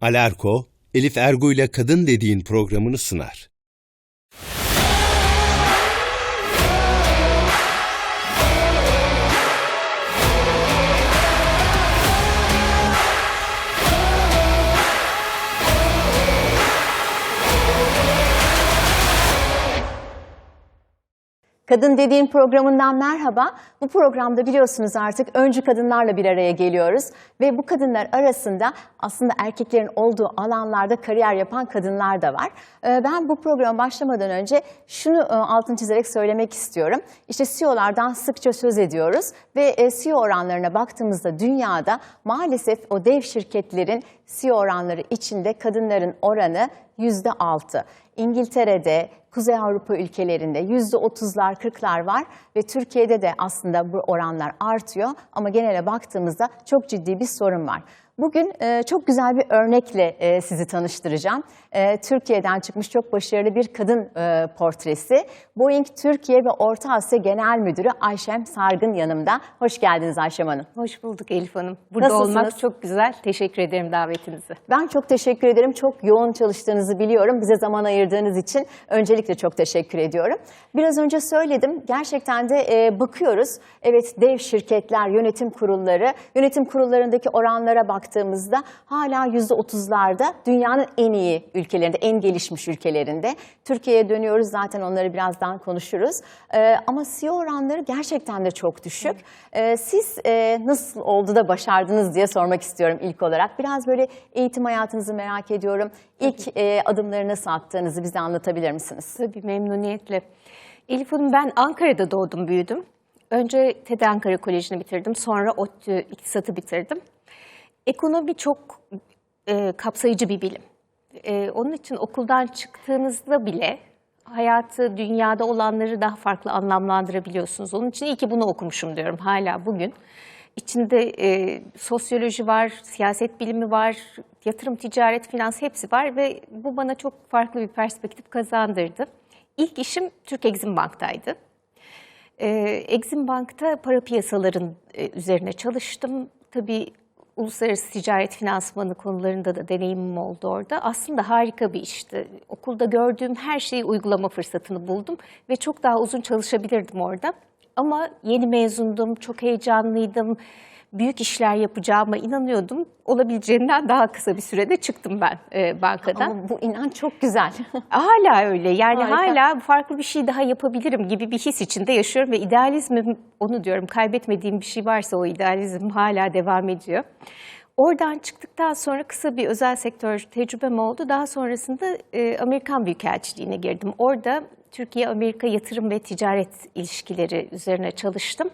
Alarko, Elif Ergu ile Kadın Dediğin programını sunar. Kadın Dediğin programından merhaba. Bu programda biliyorsunuz artık öncü kadınlarla bir araya geliyoruz. Ve bu kadınlar arasında aslında erkeklerin olduğu alanlarda kariyer yapan kadınlar da var. Ee, Ben bu programa başlamadan önce şunu e, altını çizerek söylemek istiyorum. İşte CEO'lardan sıkça söz ediyoruz. Ve e, CEO oranlarına baktığımızda dünyada maalesef o dev şirketlerin CEO oranları içinde kadınların oranı yüzde altı. İngiltere'de, Kuzey Avrupa ülkelerinde yüzde otuzlar, kırklar var ve Türkiye'de de aslında bu oranlar artıyor ama genele baktığımızda çok ciddi bir sorun var. Bugün e, çok güzel bir örnekle e, sizi tanıştıracağım. E, Türkiye'den çıkmış çok başarılı bir kadın portresi. Boeing Türkiye ve Orta Asya Genel Müdürü Ayşem Sargın yanımda. Hoş geldiniz Ayşem Hanım. Hoş bulduk Elif Hanım. Burada Nasılsınız? olmak çok güzel. Teşekkür ederim davetinize. Ben çok teşekkür ederim. Çok yoğun çalıştığınızı biliyorum. Bize zaman ayırdığınız için öncelikle çok teşekkür ediyorum. Biraz önce söyledim. Gerçekten de bakıyoruz. Evet dev şirketler, yönetim kurulları, yönetim kurullarındaki oranlara baktığımızda hala %30'larda dünyanın en iyi ülkelerinde, en gelişmiş ülkelerinde. Türkiye'ye dönüyoruz zaten onları birazdan konuşuruz. E, ama CEO oranları gerçekten de çok düşük. E, siz e, nasıl oldu da başardınız diye sormak istiyorum ilk olarak. Biraz böyle eğitim hayatınızı merak ediyorum. İlk e, adımları nasıl attığınızı bize anlatabilir misiniz? Tabii memnuniyetle. Elif Hanım ben Ankara'da doğdum, büyüdüm. Önce TED Ankara Koleji'ni bitirdim. Sonra ODTÜ İktisat'ı bitirdim. Ekonomi çok e, kapsayıcı bir bilim. E, onun için okuldan çıktığınızda bile hayatı, dünyada olanları daha farklı anlamlandırabiliyorsunuz. Onun için iyi ki bunu okumuşum diyorum hala bugün. İçinde e, sosyoloji var, siyaset bilimi var, yatırım, ticaret, finans hepsi var ve bu bana çok farklı bir perspektif kazandırdı. İlk işim Türk Exim Bank'taydı. Ee, Exim Bank'ta para piyasaların e, üzerine çalıştım. Tabii uluslararası ticaret finansmanı konularında da deneyimim oldu orada. Aslında harika bir işti. Okulda gördüğüm her şeyi uygulama fırsatını buldum ve çok daha uzun çalışabilirdim orada. Ama yeni mezundum, çok heyecanlıydım. Büyük işler yapacağıma inanıyordum. Olabileceğinden daha kısa bir sürede çıktım ben e, bankadan. Ama bu inan çok güzel. Hala öyle. Yani Harika. hala farklı bir şey daha yapabilirim gibi bir his içinde yaşıyorum ve idealizmim onu diyorum kaybetmediğim bir şey varsa o idealizm hala devam ediyor. Oradan çıktıktan sonra kısa bir özel sektör tecrübem oldu. Daha sonrasında e, Amerikan Büyükelçiliğine girdim. Orada Türkiye-Amerika yatırım ve ticaret ilişkileri üzerine çalıştım.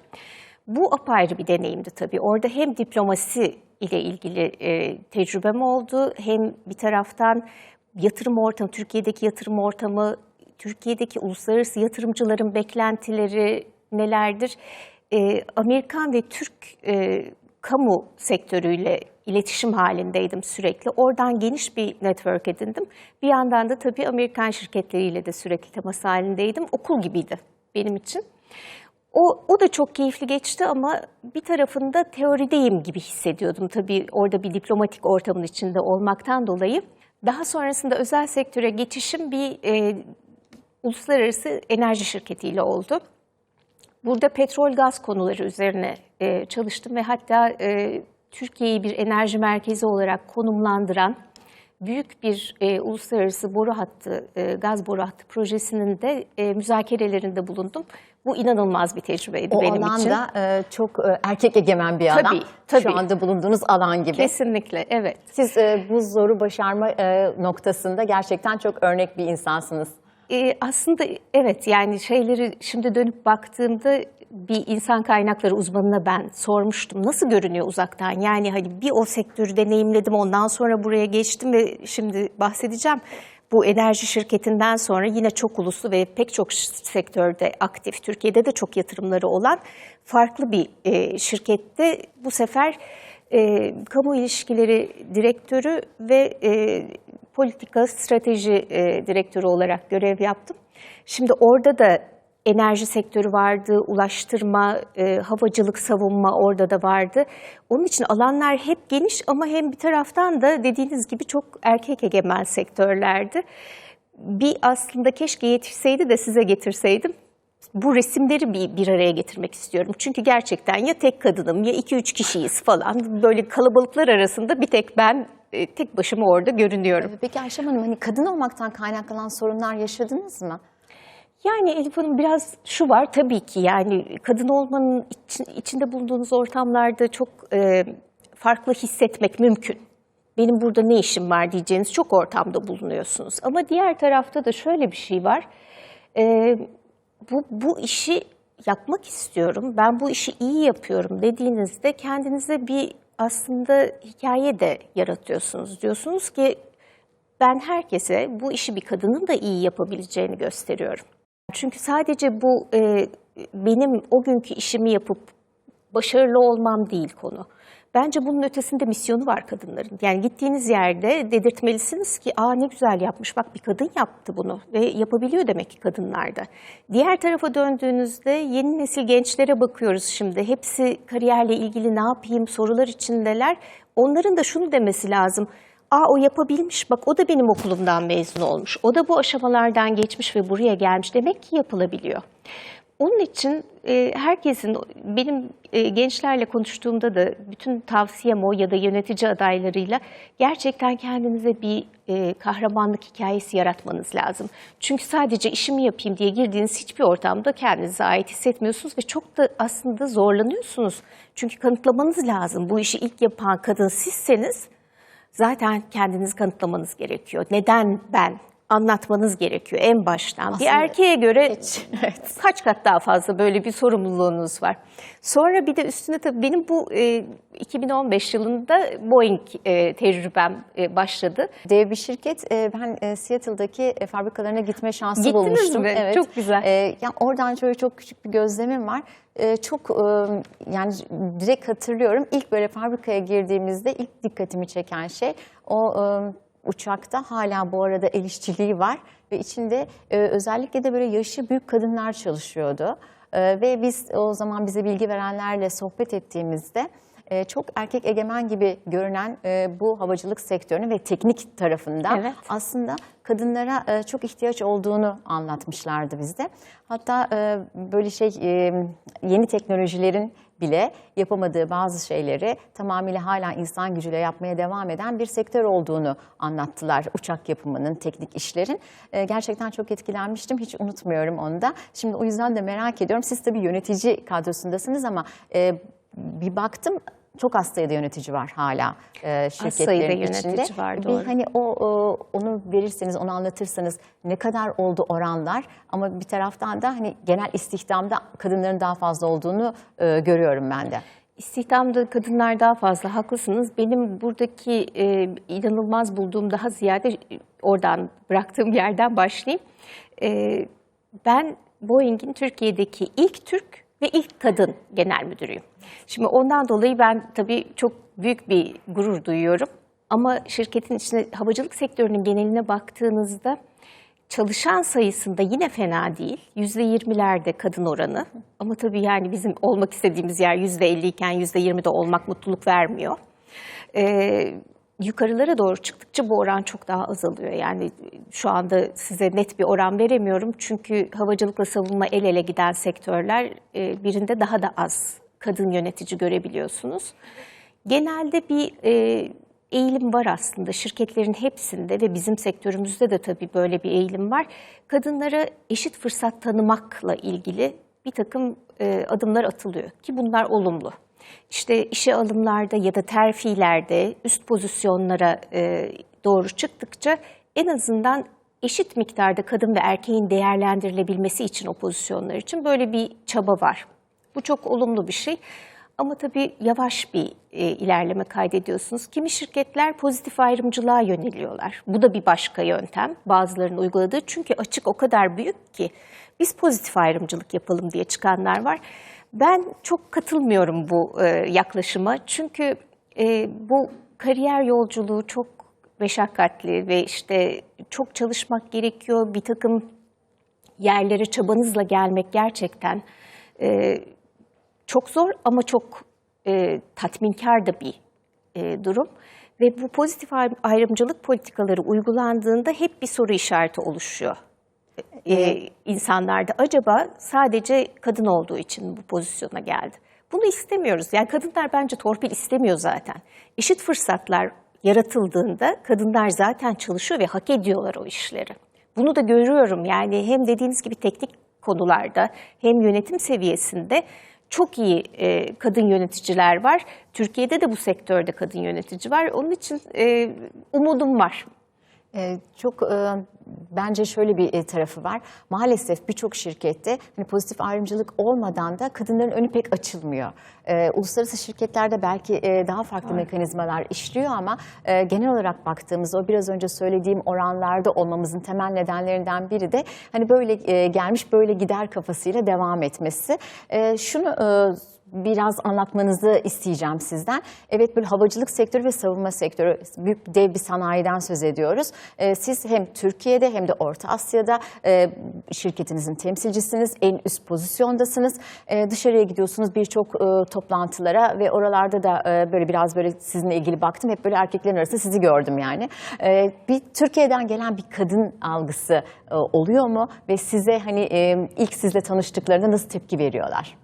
Bu apayrı bir deneyimdi tabii. Orada hem diplomasi ile ilgili e, tecrübem oldu hem bir taraftan yatırım ortamı, Türkiye'deki yatırım ortamı, Türkiye'deki uluslararası yatırımcıların beklentileri nelerdir? E, Amerikan ve Türk e, kamu sektörüyle iletişim halindeydim sürekli. Oradan geniş bir network edindim. Bir yandan da tabii Amerikan şirketleriyle de sürekli temas halindeydim. Okul gibiydi benim için. O, o da çok keyifli geçti ama bir tarafında teorideyim gibi hissediyordum. Tabii orada bir diplomatik ortamın içinde olmaktan dolayı. Daha sonrasında özel sektöre geçişim bir e, uluslararası enerji şirketiyle oldu. Burada petrol gaz konuları üzerine e, çalıştım ve hatta e, Türkiye'yi bir enerji merkezi olarak konumlandıran büyük bir e, uluslararası boru hattı, e, gaz boru hattı projesinin de e, müzakerelerinde bulundum. Bu inanılmaz bir tecrübeydi O benim için. alanda e, çok e, erkek egemen bir alan. Tabii, tabii. Şu anda bulunduğunuz alan gibi. Kesinlikle, evet. Siz e, bu zoru başarma e, noktasında gerçekten çok örnek bir insansınız. Ee, aslında evet yani şeyleri şimdi dönüp baktığımda bir insan kaynakları uzmanına ben sormuştum. Nasıl görünüyor uzaktan? Yani hani bir o sektörü deneyimledim ondan sonra buraya geçtim ve şimdi bahsedeceğim. Bu enerji şirketinden sonra yine çok uluslu ve pek çok sektörde aktif, Türkiye'de de çok yatırımları olan farklı bir e, şirkette bu sefer e, kamu ilişkileri direktörü ve e, politika strateji e, direktörü olarak görev yaptım. Şimdi orada da enerji sektörü vardı, ulaştırma, e, havacılık, savunma orada da vardı. Onun için alanlar hep geniş ama hem bir taraftan da dediğiniz gibi çok erkek egemen sektörlerdi. Bir aslında keşke yetişseydi de size getirseydim. Bu resimleri bir, bir araya getirmek istiyorum. Çünkü gerçekten ya tek kadınım ya iki üç kişiyiz falan. Böyle kalabalıklar arasında bir tek ben e, tek başıma orada görünüyorum. Peki Ayşem Hanım hani kadın olmaktan kaynaklanan sorunlar yaşadınız mı? Yani Elif Hanım biraz şu var tabii ki yani kadın olmanın için, içinde bulunduğunuz ortamlarda çok e, farklı hissetmek mümkün. Benim burada ne işim var diyeceğiniz çok ortamda bulunuyorsunuz. Ama diğer tarafta da şöyle bir şey var. E, bu, bu işi yapmak istiyorum, ben bu işi iyi yapıyorum dediğinizde kendinize bir aslında hikaye de yaratıyorsunuz. Diyorsunuz ki ben herkese bu işi bir kadının da iyi yapabileceğini gösteriyorum. Çünkü sadece bu e, benim o günkü işimi yapıp başarılı olmam değil konu. Bence bunun ötesinde misyonu var kadınların. Yani gittiğiniz yerde dedirtmelisiniz ki aa ne güzel yapmış bak bir kadın yaptı bunu ve yapabiliyor demek ki kadınlar da. Diğer tarafa döndüğünüzde yeni nesil gençlere bakıyoruz şimdi. Hepsi kariyerle ilgili ne yapayım sorular içindeler. Onların da şunu demesi lazım. Aa o yapabilmiş bak o da benim okulumdan mezun olmuş. O da bu aşamalardan geçmiş ve buraya gelmiş. Demek ki yapılabiliyor. Onun için e, herkesin, benim e, gençlerle konuştuğumda da bütün tavsiyem o ya da yönetici adaylarıyla gerçekten kendinize bir e, kahramanlık hikayesi yaratmanız lazım. Çünkü sadece işimi yapayım diye girdiğiniz hiçbir ortamda kendinize ait hissetmiyorsunuz ve çok da aslında zorlanıyorsunuz. Çünkü kanıtlamanız lazım. Bu işi ilk yapan kadın sizseniz zaten kendinizi kanıtlamanız gerekiyor. Neden ben? Anlatmanız gerekiyor en baştan. Aslında bir erkeğe göre hiç, evet. kaç kat daha fazla böyle bir sorumluluğunuz var. Sonra bir de üstüne tabii benim bu e, 2015 yılında Boeing e, tecrübem e, başladı. Dev bir şirket. Ee, Ben e, Seattle'daki e, fabrikalarına gitme şansı Gittiniz bulmuştum. mi? Çok güzel. Ee, yani oradan şöyle çok küçük bir gözlemim var. Ee, Çok e, yani direkt hatırlıyorum. İlk böyle fabrikaya girdiğimizde ilk dikkatimi çeken şey o e, uçakta hala bu arada el işçiliği var ve içinde e, özellikle de böyle yaşı büyük kadınlar çalışıyordu. E, Ve biz o zaman bize bilgi verenlerle sohbet ettiğimizde e, çok erkek egemen gibi görünen e, bu havacılık sektörünü ve teknik tarafında Evet. aslında kadınlara e, çok ihtiyaç olduğunu anlatmışlardı bizde. Hatta e, böyle şey e, yeni teknolojilerin bile yapamadığı bazı şeyleri tamamıyla hala insan gücüyle yapmaya devam eden bir sektör olduğunu anlattılar. Uçak yapımının, teknik işlerin. E, gerçekten çok etkilenmiştim. Hiç unutmuyorum onu da. Şimdi o yüzden de merak ediyorum. Siz tabii yönetici kadrosundasınız ama e, bir baktım çok az sayıda yönetici var hala e, şirketlerin sayıda içinde. var, Bir doğru. hani o, o onu verirseniz, onu anlatırsanız ne kadar oldu oranlar ama bir taraftan da hani genel istihdamda kadınların daha fazla olduğunu e, görüyorum ben de. İstihdamda kadınlar daha fazla haklısınız. Benim buradaki e, inanılmaz bulduğum daha ziyade e, oradan bıraktığım yerden başlayayım. E, ben Boeing'in Türkiye'deki ilk Türk ve ilk kadın genel müdürüyüm. Şimdi ondan dolayı ben tabii çok büyük bir gurur duyuyorum. Ama şirketin içine havacılık sektörünün geneline baktığınızda Çalışan sayısında yine fena değil. Yüzde yirmilerde kadın oranı. Ama tabii yani bizim olmak istediğimiz yer yüzde elli iken yüzde yirmide olmak mutluluk vermiyor. Ee, yukarılara doğru çıktıkça bu oran çok daha azalıyor. Yani şu anda size net bir oran veremiyorum. Çünkü havacılıkla savunma el ele giden sektörler e, birinde daha da az kadın yönetici görebiliyorsunuz. Genelde bir e, eğilim var aslında şirketlerin hepsinde ve bizim sektörümüzde de tabii böyle bir eğilim var. Kadınlara eşit fırsat tanımakla ilgili bir takım e, adımlar atılıyor ki bunlar olumlu. İşte işe alımlarda ya da terfilerde üst pozisyonlara e, doğru çıktıkça en azından eşit miktarda kadın ve erkeğin değerlendirilebilmesi için o pozisyonlar için böyle bir çaba var. Bu çok olumlu bir şey. Ama tabii yavaş bir e, ilerleme kaydediyorsunuz. Kimi şirketler pozitif ayrımcılığa yöneliyorlar. Bu da bir başka yöntem bazılarının uyguladığı. Çünkü açık o kadar büyük ki biz pozitif ayrımcılık yapalım diye çıkanlar var. Ben çok katılmıyorum bu e, yaklaşıma. Çünkü e, bu kariyer yolculuğu çok meşakkatli ve işte çok çalışmak gerekiyor. Bir takım yerlere çabanızla gelmek gerçekten e, çok zor ama çok e, tatminkar da bir e, durum. Ve bu pozitif ay- ayrımcılık politikaları uygulandığında hep bir soru işareti oluşuyor e, insanlarda. Acaba sadece kadın olduğu için bu pozisyona geldi? Bunu istemiyoruz. Yani kadınlar bence torpil istemiyor zaten. Eşit fırsatlar yaratıldığında kadınlar zaten çalışıyor ve hak ediyorlar o işleri. Bunu da görüyorum yani hem dediğiniz gibi teknik konularda hem yönetim seviyesinde çok iyi e, kadın yöneticiler var. Türkiye'de de bu sektörde kadın yönetici var. Onun için e, umudum var. Ee, çok e, bence şöyle bir e, tarafı var. Maalesef birçok şirkette hani pozitif ayrımcılık olmadan da kadınların önü pek açılmıyor. Ee, uluslararası şirketlerde belki e, daha farklı mekanizmalar işliyor ama genel olarak baktığımızda o biraz önce söylediğim oranlarda olmamızın temel nedenlerinden biri de hani böyle gelmiş böyle gider kafasıyla devam etmesi. E, şunu biraz anlatmanızı isteyeceğim sizden. Evet böyle havacılık sektörü ve savunma sektörü büyük dev bir sanayiden söz ediyoruz. Ee, siz hem Türkiye'de hem de Orta Asya'da e, şirketinizin temsilcisiniz, en üst pozisyondasınız. Ee, dışarıya gidiyorsunuz birçok e, toplantılara ve oralarda da e, böyle biraz böyle sizinle ilgili baktım. Hep böyle erkeklerin arasında sizi gördüm yani. Ee, bir Türkiye'den gelen bir kadın algısı e, oluyor mu ve size hani e, ilk sizle tanıştıklarında nasıl tepki veriyorlar?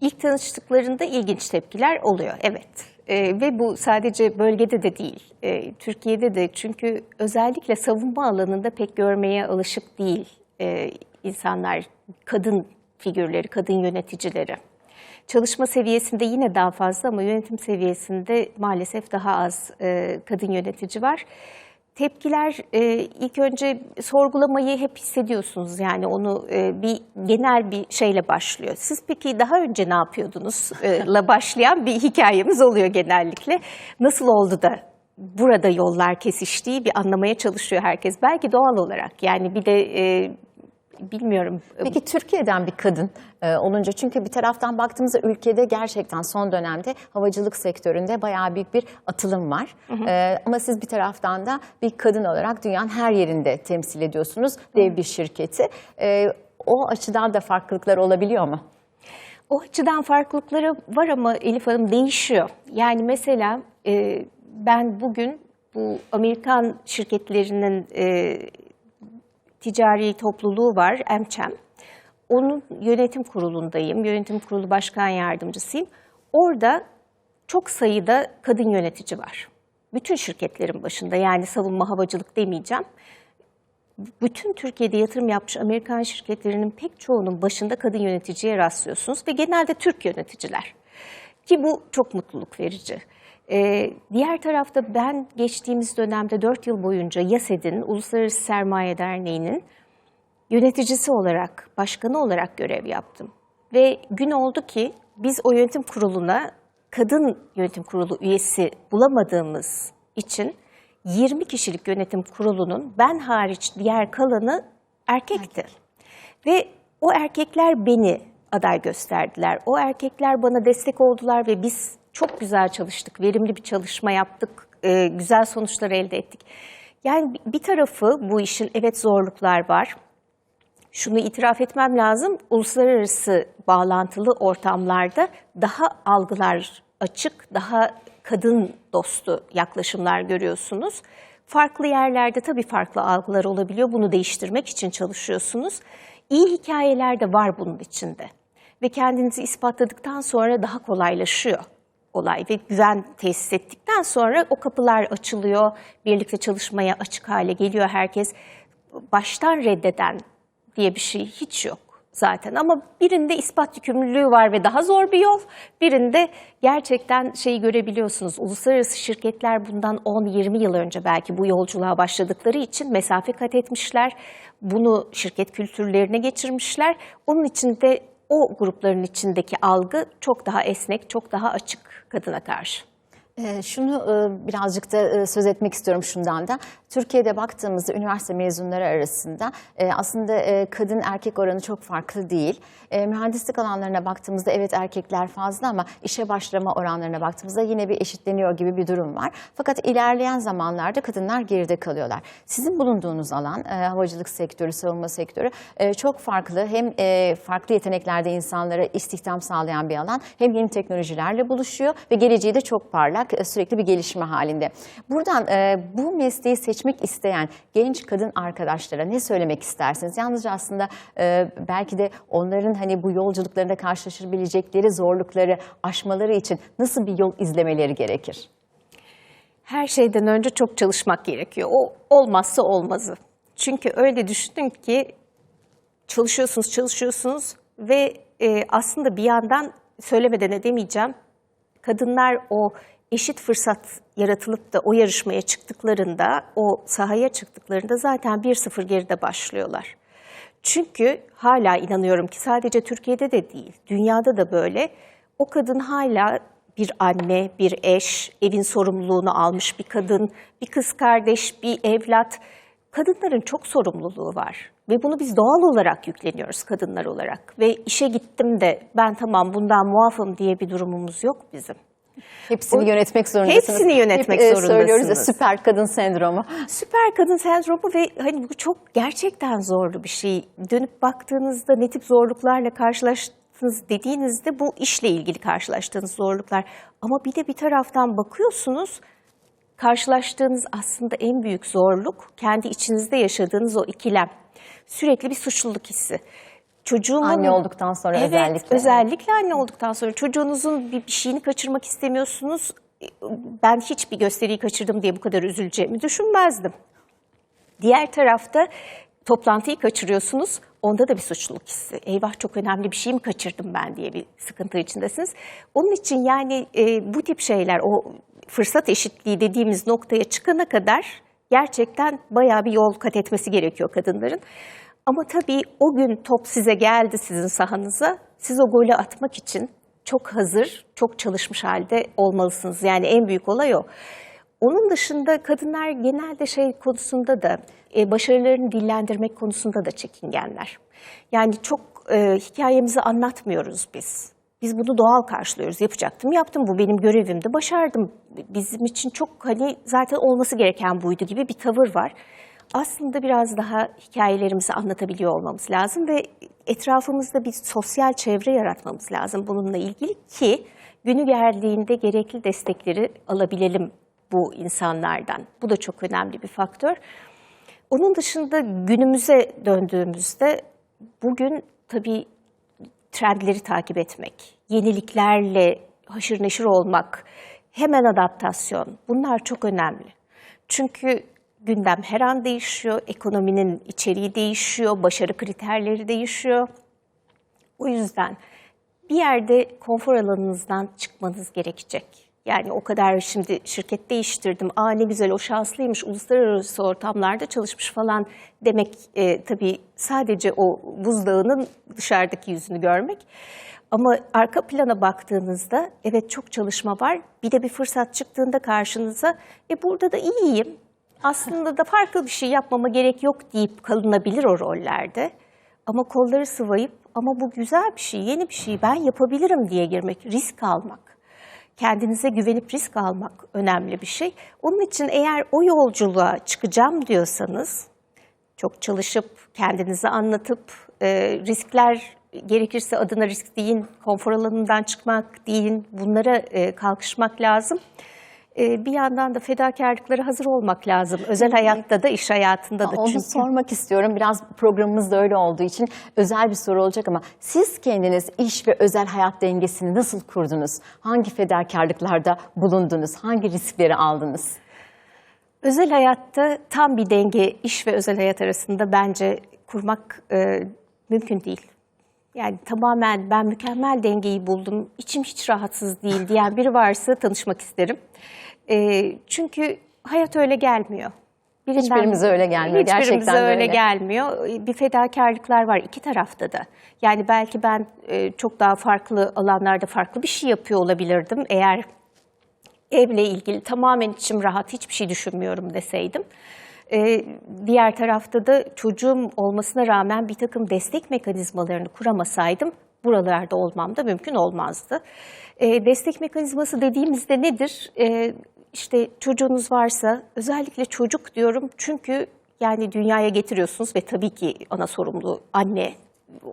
İlk tanıştıklarında ilginç tepkiler oluyor, evet. Ee, ve bu sadece bölgede de değil, Ee, Türkiye'de de çünkü özellikle savunma alanında pek görmeye alışık değil ee, insanlar, kadın figürleri, kadın yöneticileri. Çalışma seviyesinde yine daha fazla ama yönetim seviyesinde maalesef daha az e, kadın yönetici var. Tepkiler e, ilk önce sorgulamayı hep hissediyorsunuz yani onu e, bir genel bir şeyle başlıyor. Siz peki daha önce ne yapıyordunuz e, la başlayan bir hikayemiz oluyor genellikle. Nasıl oldu da burada yollar kesiştiği bir anlamaya çalışıyor herkes. Belki doğal olarak yani bir de e, bilmiyorum Peki Türkiye'den bir kadın e, olunca çünkü bir taraftan baktığımızda ülkede gerçekten son dönemde havacılık sektöründe bayağı büyük bir atılım var. E, ama siz bir taraftan da bir kadın olarak dünyanın her yerinde temsil ediyorsunuz dev bir şirketi. E, o açıdan da farklılıklar olabiliyor mu? O açıdan farklılıkları var ama Elif Hanım değişiyor. Yani mesela e, ben bugün bu Amerikan şirketlerinin e, ticari topluluğu var, Emçem. Onun yönetim kurulundayım, yönetim kurulu başkan yardımcısıyım. Orada çok sayıda kadın yönetici var. Bütün şirketlerin başında yani savunma havacılık demeyeceğim bütün Türkiye'de yatırım yapmış Amerikan şirketlerinin pek çoğunun başında kadın yöneticiye rastlıyorsunuz ve genelde Türk yöneticiler. Ki bu çok mutluluk verici. Ee, diğer tarafta ben geçtiğimiz dönemde 4 yıl boyunca YASED'in, Uluslararası Sermaye Derneği'nin yöneticisi olarak, başkanı olarak görev yaptım. Ve gün oldu ki biz o yönetim kuruluna kadın yönetim kurulu üyesi bulamadığımız için 20 kişilik yönetim kurulunun ben hariç diğer kalanı erkekti. Ve o erkekler beni aday gösterdiler. O erkekler bana destek oldular ve biz çok güzel çalıştık, verimli bir çalışma yaptık, e, güzel sonuçlar elde ettik. Yani bir tarafı bu işin evet zorluklar var. Şunu itiraf etmem lazım, uluslararası bağlantılı ortamlarda daha algılar açık, daha kadın dostu yaklaşımlar görüyorsunuz. Farklı yerlerde tabii farklı algılar olabiliyor. Bunu değiştirmek için çalışıyorsunuz. İyi hikayeler de var bunun içinde. Ve kendinizi ispatladıktan sonra daha kolaylaşıyor olay ve güven tesis ettikten sonra o kapılar açılıyor. Birlikte çalışmaya açık hale geliyor herkes. Baştan reddeden diye bir şey hiç yok zaten ama birinde ispat yükümlülüğü var ve daha zor bir yol. Birinde gerçekten şeyi görebiliyorsunuz. Uluslararası şirketler bundan 10-20 yıl önce belki bu yolculuğa başladıkları için mesafe kat etmişler. Bunu şirket kültürlerine geçirmişler. Onun için de o grupların içindeki algı çok daha esnek, çok daha açık kadına karşı. Ee, Şunu e, birazcık da e, söz etmek istiyorum şundan da. Türkiye'de baktığımızda üniversite mezunları arasında e, aslında kadın erkek oranı çok farklı değil. Mühendislik alanlarına baktığımızda evet erkekler fazla ama işe başlama oranlarına baktığımızda yine bir eşitleniyor gibi bir durum var. Fakat ilerleyen zamanlarda kadınlar geride kalıyorlar. Sizin bulunduğunuz alan havacılık sektörü, savunma sektörü çok farklı. Hem farklı yeteneklerde insanlara istihdam sağlayan bir alan hem yeni teknolojilerle buluşuyor ve geleceği de çok parlak, e, sürekli bir gelişme halinde. Buradan e, bu mesleği seçmek isteyen genç kadın arkadaşlara ne söylemek istersiniz? Yalnızca aslında e, belki de onların hani bu yolculuklarında karşılaşabilecekleri zorlukları aşmaları için nasıl bir yol izlemeleri gerekir? Her şeyden önce çok çalışmak gerekiyor. O olmazsa olmazı. Çünkü öyle düşünün ki çalışıyorsunuz, çalışıyorsunuz ve aslında bir yandan söylemeden edemeyeceğim. Kadınlar o eşit fırsat yaratılıp da o yarışmaya çıktıklarında, o sahaya çıktıklarında zaten 1-0 geride başlıyorlar. Çünkü hala inanıyorum ki sadece Türkiye'de de değil, dünyada da böyle. O kadın hala bir anne, bir eş, evin sorumluluğunu almış bir kadın, bir kız kardeş, bir evlat. Kadınların çok sorumluluğu var ve bunu biz doğal olarak yükleniyoruz kadınlar olarak. Ve işe gittim de ben tamam bundan muafım diye bir durumumuz yok bizim. Hepsini O- yönetmek zorundasınız. Hepsini yönetmek Hep, e, zorundasınız. Söylüyoruz ya süper kadın sendromu. Süper kadın sendromu ve hani bu çok gerçekten zorlu bir şey. Dönüp baktığınızda ne tip zorluklarla karşılaştınız dediğinizde bu işle ilgili karşılaştığınız zorluklar. Ama bir de bir taraftan bakıyorsunuz karşılaştığınız aslında en büyük zorluk kendi içinizde yaşadığınız o ikilem. Sürekli bir suçluluk hissi. Çocuğumun Anne olduktan sonra evet, özellikle. Özellikle anne olduktan sonra çocuğunuzun bir, bir şeyini kaçırmak istemiyorsunuz. Ben hiçbir gösteriyi kaçırdım diye bu kadar üzüleceğimi düşünmezdim. Diğer tarafta toplantıyı kaçırıyorsunuz. Onda da bir suçluluk hissi. Eyvah çok önemli bir şey mi kaçırdım ben diye bir sıkıntı içindesiniz. Onun için yani e, bu tip şeyler o fırsat eşitliği dediğimiz noktaya çıkana kadar gerçekten bayağı bir yol kat etmesi gerekiyor kadınların. Ama tabii o gün top size geldi sizin sahanıza. Siz o golü atmak için çok hazır, çok çalışmış halde olmalısınız. Yani en büyük olay o. Onun dışında kadınlar genelde şey konusunda da e, başarılarını dillendirmek konusunda da çekingenler. Yani çok e, hikayemizi anlatmıyoruz biz. Biz bunu doğal karşılıyoruz. Yapacaktım, yaptım. Bu benim görevimdi. Başardım. Bizim için çok hani zaten olması gereken buydu gibi bir tavır var. Aslında biraz daha hikayelerimizi anlatabiliyor olmamız lazım ve etrafımızda bir sosyal çevre yaratmamız lazım bununla ilgili ki günü geldiğinde gerekli destekleri alabilelim bu insanlardan. Bu da çok önemli bir faktör. Onun dışında günümüze döndüğümüzde bugün tabii trendleri takip etmek, yeniliklerle haşır neşir olmak, hemen adaptasyon bunlar çok önemli. Çünkü gündem her an değişiyor, ekonominin içeriği değişiyor, başarı kriterleri değişiyor. O yüzden bir yerde konfor alanınızdan çıkmanız gerekecek. Yani o kadar şimdi şirket değiştirdim, aa ne güzel o şanslıymış, uluslararası ortamlarda çalışmış falan demek e, tabii sadece o buzdağının dışarıdaki yüzünü görmek. Ama arka plana baktığınızda evet çok çalışma var. Bir de bir fırsat çıktığında karşınıza e burada da iyiyim. Aslında da farklı bir şey yapmama gerek yok deyip kalınabilir o rollerde. Ama kolları sıvayıp ama bu güzel bir şey, yeni bir şey ben yapabilirim diye girmek, risk almak. Kendinize güvenip risk almak önemli bir şey. Onun için eğer o yolculuğa çıkacağım diyorsanız çok çalışıp kendinizi anlatıp e, riskler gerekirse adına risk deyin, konfor alanından çıkmak deyin, bunlara e, kalkışmak lazım. E, bir yandan da fedakarlıklara hazır olmak lazım. Özel hayatta da iş hayatında da Onu çünkü. sormak istiyorum. Biraz programımız da öyle olduğu için özel bir soru olacak ama siz kendiniz iş ve özel hayat dengesini nasıl kurdunuz? Hangi fedakarlıklarda bulundunuz? Hangi riskleri aldınız? Özel hayatta tam bir denge iş ve özel hayat arasında bence kurmak e, mümkün değil. Yani tamamen ben mükemmel dengeyi buldum, içim hiç rahatsız değil diyen biri varsa tanışmak isterim. E, çünkü hayat öyle gelmiyor. Birinden- Hiçbirimize öyle gelmiyor, Hiçbirimize gerçekten öyle öyle. gelmiyor. Bir fedakarlıklar var iki tarafta da. Yani belki ben e, çok daha farklı alanlarda farklı bir şey yapıyor olabilirdim. Eğer evle ilgili tamamen içim rahat, hiçbir şey düşünmüyorum deseydim. Ee, diğer tarafta da çocuğum olmasına rağmen bir takım destek mekanizmalarını kuramasaydım buralarda olmam da mümkün olmazdı. Ee, destek mekanizması dediğimizde nedir? Ee, işte çocuğunuz varsa özellikle çocuk diyorum çünkü yani dünyaya getiriyorsunuz ve tabii ki ana sorumlu anne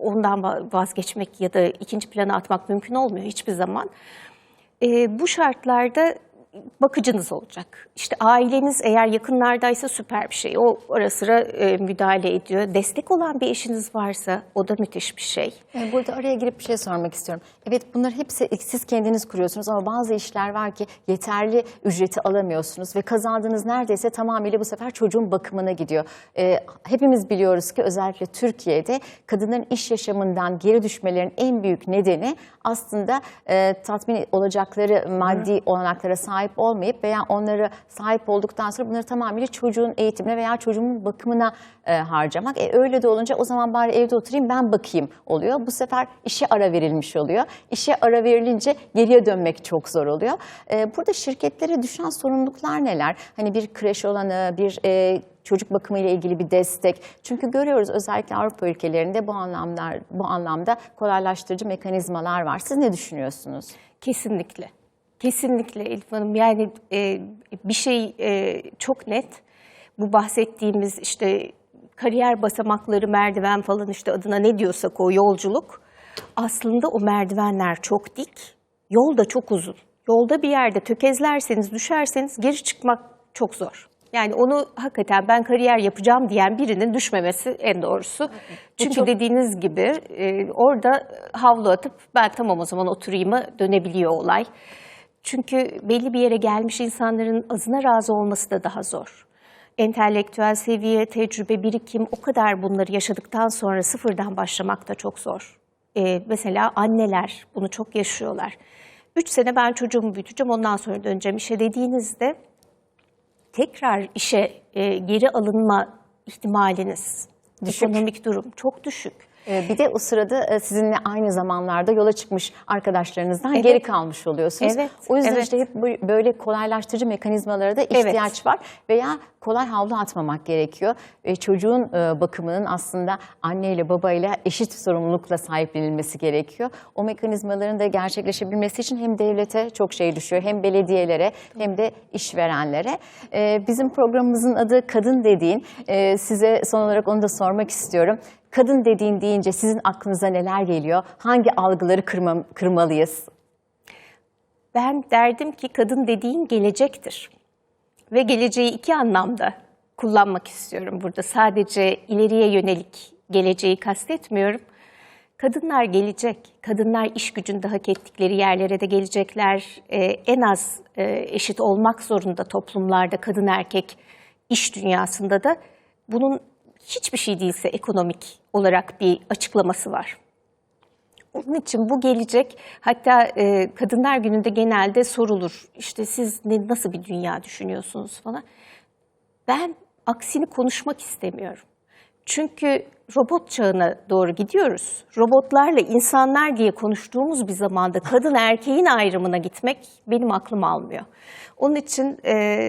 ondan va- vazgeçmek ya da ikinci plana atmak mümkün olmuyor hiçbir zaman. Ee, bu şartlarda bakıcınız olacak. İşte aileniz eğer yakınlardaysa süper bir şey. O ara sıra e, müdahale ediyor. Destek olan bir eşiniz varsa o da müthiş bir şey. Ee, Burada araya girip bir şey sormak istiyorum. Evet bunlar hepsi siz kendiniz kuruyorsunuz ama bazı işler var ki yeterli ücreti alamıyorsunuz ve kazandığınız neredeyse tamamıyla bu sefer çocuğun bakımına gidiyor. Ee, hepimiz biliyoruz ki özellikle Türkiye'de kadınların iş yaşamından geri düşmelerinin en büyük nedeni aslında e, tatmin olacakları maddi olanaklara sahip olmayıp veya onları sahip olduktan sonra bunları tamamıyla çocuğun eğitimine veya çocuğun bakımına e, harcamak. E, öyle de olunca o zaman bari evde oturayım ben bakayım oluyor. Bu sefer işe ara verilmiş oluyor. İşe ara verilince geriye dönmek çok zor oluyor. E, burada şirketlere düşen sorumluluklar neler? Hani bir kreş olanı, bir e, çocuk bakımı ile ilgili bir destek. Çünkü görüyoruz özellikle Avrupa ülkelerinde bu anlamlar bu anlamda kolaylaştırıcı mekanizmalar var. Siz ne düşünüyorsunuz? Kesinlikle. Kesinlikle Elif Hanım. Yani e, bir şey e, çok net. Bu bahsettiğimiz işte kariyer basamakları, merdiven falan işte adına ne diyorsak o yolculuk. Aslında o merdivenler çok dik, yol da çok uzun. Yolda bir yerde tökezlerseniz, düşerseniz geri çıkmak çok zor. Yani onu hakikaten ben kariyer yapacağım diyen birinin düşmemesi en doğrusu. Çünkü dediğiniz gibi e, orada havlu atıp ben tamam o zaman oturayım'a dönebiliyor olay. Çünkü belli bir yere gelmiş insanların azına razı olması da daha zor. Entelektüel seviye, tecrübe, birikim o kadar bunları yaşadıktan sonra sıfırdan başlamak da çok zor. Ee, mesela anneler bunu çok yaşıyorlar. Üç sene ben çocuğumu büyüteceğim ondan sonra döneceğim işe dediğinizde tekrar işe e, geri alınma ihtimaliniz, Düşük. ekonomik durum çok düşük. Ee, Bir de o sırada e, sizinle aynı zamanlarda yola çıkmış arkadaşlarınızdan Evet. geri kalmış oluyorsunuz. Evet, O yüzden evet. işte hep böyle kolaylaştırıcı mekanizmalara da ihtiyaç var veya kolay havlu atmamak gerekiyor. Ve çocuğun e, bakımının aslında anneyle babayla eşit sorumlulukla sahiplenilmesi gerekiyor. O mekanizmaların da gerçekleşebilmesi için hem devlete çok şey düşüyor hem belediyelere hem de işverenlere. Ee, Bizim programımızın adı Kadın Dediğin. Size son olarak onu da sormak istiyorum. Kadın dediğin deyince sizin aklınıza neler geliyor? Hangi algıları kırma, kırmalıyız? Ben derdim ki kadın dediğin gelecektir. Ve geleceği iki anlamda kullanmak istiyorum burada. Sadece ileriye yönelik geleceği kastetmiyorum. Kadınlar gelecek. Kadınlar iş gücünde hak ettikleri yerlere de gelecekler. Ee, en az e, eşit olmak zorunda toplumlarda kadın erkek iş dünyasında da bunun hiçbir şey değilse ekonomik olarak bir açıklaması var. Onun için bu gelecek hatta e, Kadınlar Günü'nde genelde sorulur. İşte siz ne, nasıl bir dünya düşünüyorsunuz falan. Ben aksini konuşmak istemiyorum. Çünkü robot çağına doğru gidiyoruz. Robotlarla insanlar diye konuştuğumuz bir zamanda kadın erkeğin ayrımına gitmek benim aklım almıyor. Onun için e,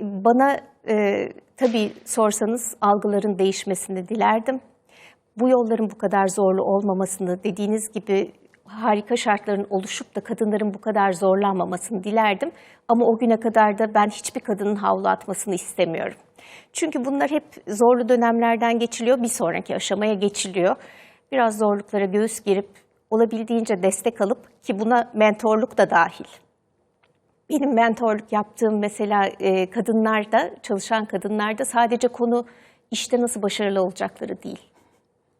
bana e, tabii sorsanız algıların değişmesini dilerdim bu yolların bu kadar zorlu olmamasını, dediğiniz gibi harika şartların oluşup da kadınların bu kadar zorlanmamasını dilerdim. Ama o güne kadar da ben hiçbir kadının havlu atmasını istemiyorum. Çünkü bunlar hep zorlu dönemlerden geçiliyor, bir sonraki aşamaya geçiliyor. Biraz zorluklara göğüs gerip olabildiğince destek alıp ki buna mentorluk da dahil. Benim mentorluk yaptığım mesela e, kadınlarda, çalışan kadınlarda sadece konu işte nasıl başarılı olacakları değil.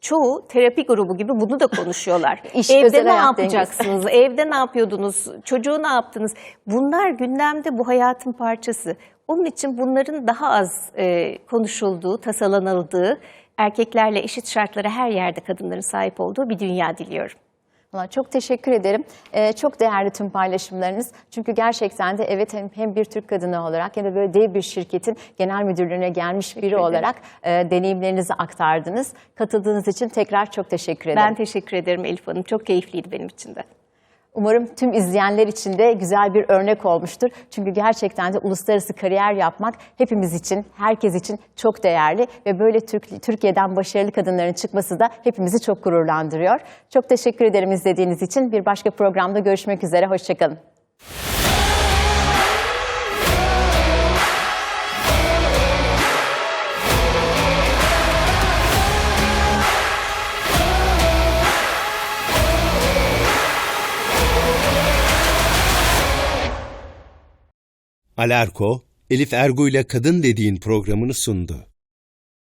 Çoğu terapi grubu gibi bunu da konuşuyorlar. İş, Evde ne yapacaksınız? Evde ne yapıyordunuz? Çocuğu ne yaptınız? Bunlar gündemde bu hayatın parçası. Onun için bunların daha az e, konuşulduğu, tasalanıldığı, erkeklerle eşit şartlara her yerde kadınların sahip olduğu bir dünya diliyorum. Çok teşekkür ederim. Ee, çok değerli tüm paylaşımlarınız. Çünkü gerçekten de evet hem, hem bir Türk kadını olarak hem de böyle dev bir şirketin genel müdürlüğüne gelmiş biri ederim. olarak e, deneyimlerinizi aktardınız. Katıldığınız için tekrar çok teşekkür ederim. Ben teşekkür ederim Elif Hanım. Çok keyifliydi benim için de. Umarım tüm izleyenler için de güzel bir örnek olmuştur. Çünkü gerçekten de uluslararası kariyer yapmak hepimiz için, herkes için çok değerli ve böyle Türk, Türkiye'den başarılı kadınların çıkması da hepimizi çok gururlandırıyor. Çok teşekkür ederim izlediğiniz için. Bir başka programda görüşmek üzere. Hoşçakalın. Alarko, Elif Ergü ile Kadın Dediğin programını sundu.